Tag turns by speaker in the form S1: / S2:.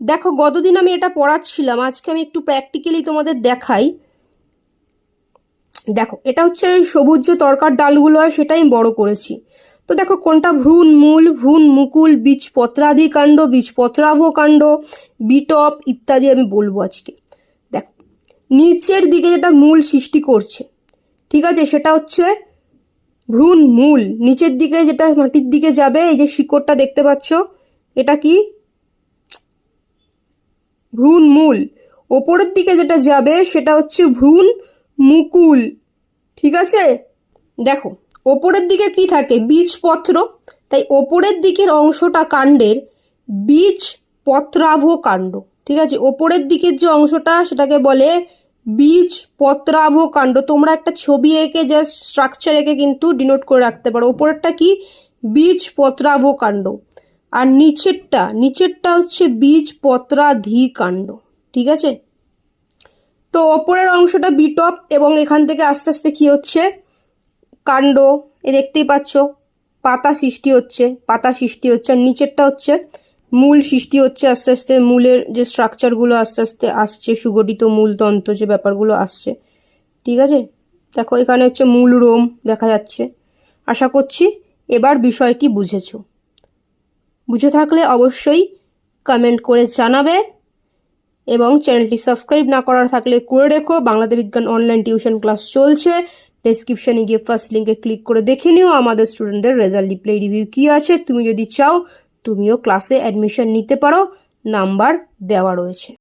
S1: দেখো, গতদিন আমি এটা পড়াচ্ছিলাম, আজকে আমি একটু প্র্যাকটিক্যালি তোমাদের দেখাই। দেখো, এটা হচ্ছে ওই সবুজ যে তরকার ডালগুলো হয়, সেটাই আমি বড় করেছি। তো দেখো, কোনটা? ভ্রূণ মূল, ভ্রূণ মুকুল বীজ কাণ্ড বীজ পত্রাভ কাণ্ড, বিটপ ইত্যাদি আমি বলব আজকে। দেখো, নিচের দিকে যেটা মূল সৃষ্টি করছে, ঠিক আছে, সেটা হচ্ছে ভ্রূণ মূল। নিচের দিকে যেটা মাটির দিকে যাবে, এই যে শিকড়টা দেখতে পাচ্ছ, এটা কি? ভ্রূণ মূল। ওপরের দিকে যেটা যাবে সেটা হচ্ছে ভ্রূণ মুকুল। ঠিক আছে? দেখো, ওপরের দিকে কি থাকে? বীজপত্র। তাই ওপরের দিকের অংশটা কাণ্ডের বীজ পত্রাভ কাণ্ড ঠিক আছে? ওপরের দিকের যে অংশটা, সেটাকে বলে বীজ পত্রাভ কাণ্ড তোমরা একটা ছবি এঁকে জাস্ট স্ট্রাকচার এঁকে কিন্তু ডিনোট করে রাখতে পারো। ওপরেরটা কি? বীজ পত্রাভ কাণ্ড আর নিচেরটা নিচেরটা হচ্ছে বীজ পত্রাধি কাণ্ড ঠিক আছে? তো ওপরের অংশটা বিটপ এবং এখান থেকে আস্তে আস্তে কি হচ্ছে? কাণ্ড, এ দেখতেই পাচ্ছ, পাতা সৃষ্টি হচ্ছে, পাতা সৃষ্টি হচ্ছে, আর নিচেরটা হচ্ছে মূল সৃষ্টি হচ্ছে আস্তে আস্তে, মূলের যে স্ট্রাকচারগুলো আস্তে আস্তে আসছে, সুগঠিত মূলতন্ত্র যে ব্যাপারগুলো আসছে, ঠিক আছে? দেখো, এখানে হচ্ছে মূল রোম দেখা যাচ্ছে। আশা করছি এবার বিষয়টি বুঝেছ। বুঝে থাকলে অবশ্যই কমেন্ট করে জানাবে এবং চ্যানেলটি সাবস্ক্রাইব না করার থাকলে করে রেখো। বাংলাদেশ বিজ্ঞান অনলাইন টিউশন ক্লাস চলছে। ডেসক্রিপশনে গিয়ে ফার্স্ট লিঙ্কে ক্লিক করে দেখে নিও আমাদের স্টুডেন্টদের রেজাল্ট ডিপ্লে রিভিউ কী আছে। তুমি যদি চাও, তুমিও ক্লাসে অ্যাডমিশন নিতে পারো। নাম্বার দেওয়া রয়েছে।